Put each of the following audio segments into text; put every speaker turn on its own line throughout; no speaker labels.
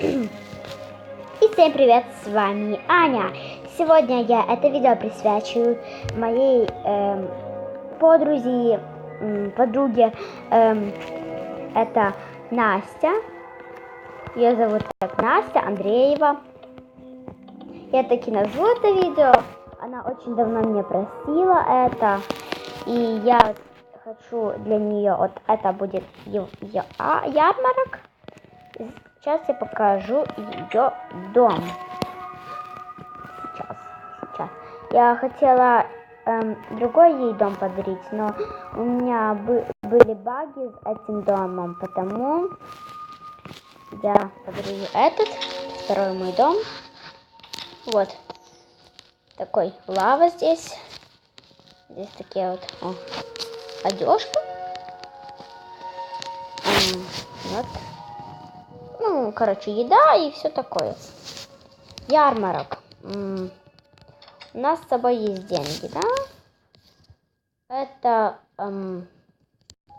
И всем привет, с вами Аня. Сегодня я это видео присвячиваю моей эм, подруге, м, подруге, эм, это Настя. Ее зовут так Настя Андреева. Я таки назову это видео. Она очень давно меня просила это. И я хочу для нее, вот это будет ее, ярмарок. Сейчас я покажу ее дом. Сейчас, сейчас. Я хотела эм, другой ей дом подарить, но у меня бы- были баги с этим домом, потому я подарю этот, второй мой дом. Вот. Такой лава здесь. Здесь такие вот о, одежка. М, Вот. Короче, еда и все такое. Ярмарок. У нас с собой есть деньги, да? Это эм,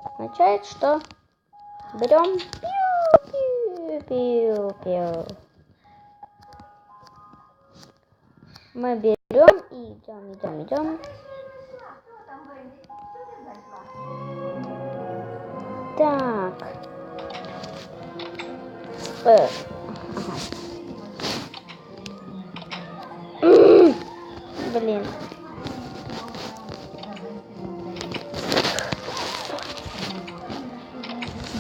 означает, что берем. Мы берем и идем, идем, идем. Так. Э, ага. Блин.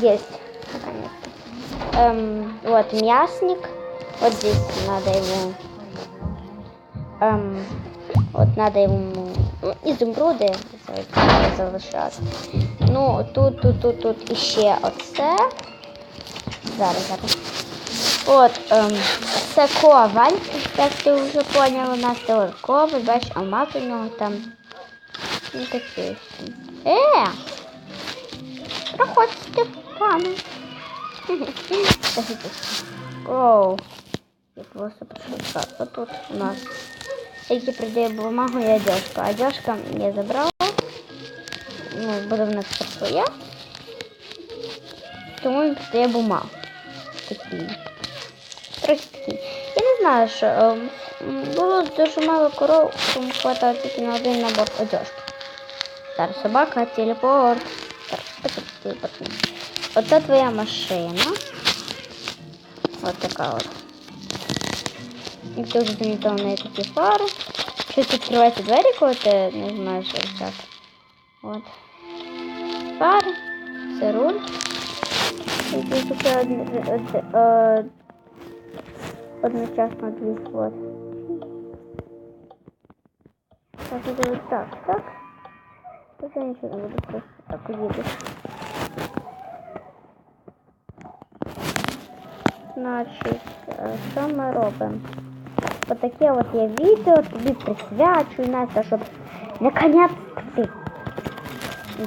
Есть. Наконец-то. Эм, вот мясник. Вот здесь надо его... Эм, вот надо ему ну, изумруди за- залишати. Ну, тут, тут, тут, тут іще оце. Зараз, зараз. От, ем, це коваль, як ти вже поняла, у нас от коваль, бачиш, алмаз у нього там. Ну ось. Е! Проходьте, пане. Оу. Я просто пошутка. Вот тут у нас. Які продає бумагу і одежка. Одежка я забрала. Ну, буде в нас своє. Тому він продає бумагу. Такі. Трохи такі. Я не знаю, що ем, було дуже мало коров, тому хватало тільки на один набор одежки. Зараз собака, телепорт. Телепорт. Оце твоя машина. Ось така от. І на неї такі фари. Щось відкривається двері, коли ти не знаєш, що взяти. От. Фари. Це руль. Ще одне, одне, е, одночасно дві от. Так, так, так. Тут я нічого не буду, просто так уїду. Значить, е, що ми робимо? Отаке от я відео тобі присвячую, Настя, щоб наконець ти.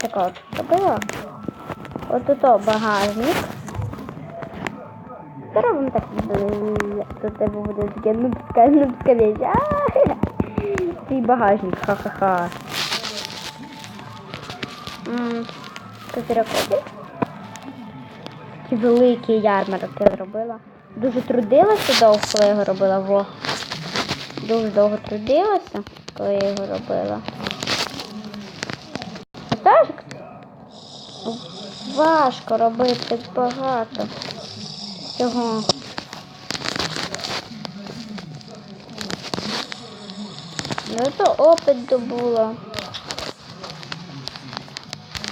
Така от зробила. От тут о, багажник. Зробимо так. Тут тебе буде таке нубська, нубська. А, Твій багажник, ха-ха-ха. М, Козирокоді. Такі великі ярмарки я зробила. Дуже трудилася довго, коли я його робила. Во. Дуже довго трудилася, коли я його робила. Як важко робити багато всього. Ну то опит добула.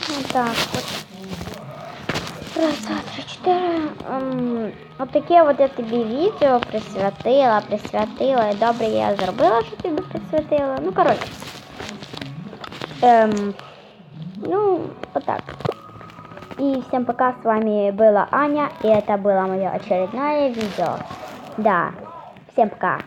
Ну так от. Раз, два, три, чотири. Ем, Отаке от я тобі відео присвятила, присвятила. І добре я зробила, що тобі присвятила. Ну, коротше. Ем, ну, вот так. И всем пока, с вами была Аня, и это было мое очередное видео. Да, всем пока.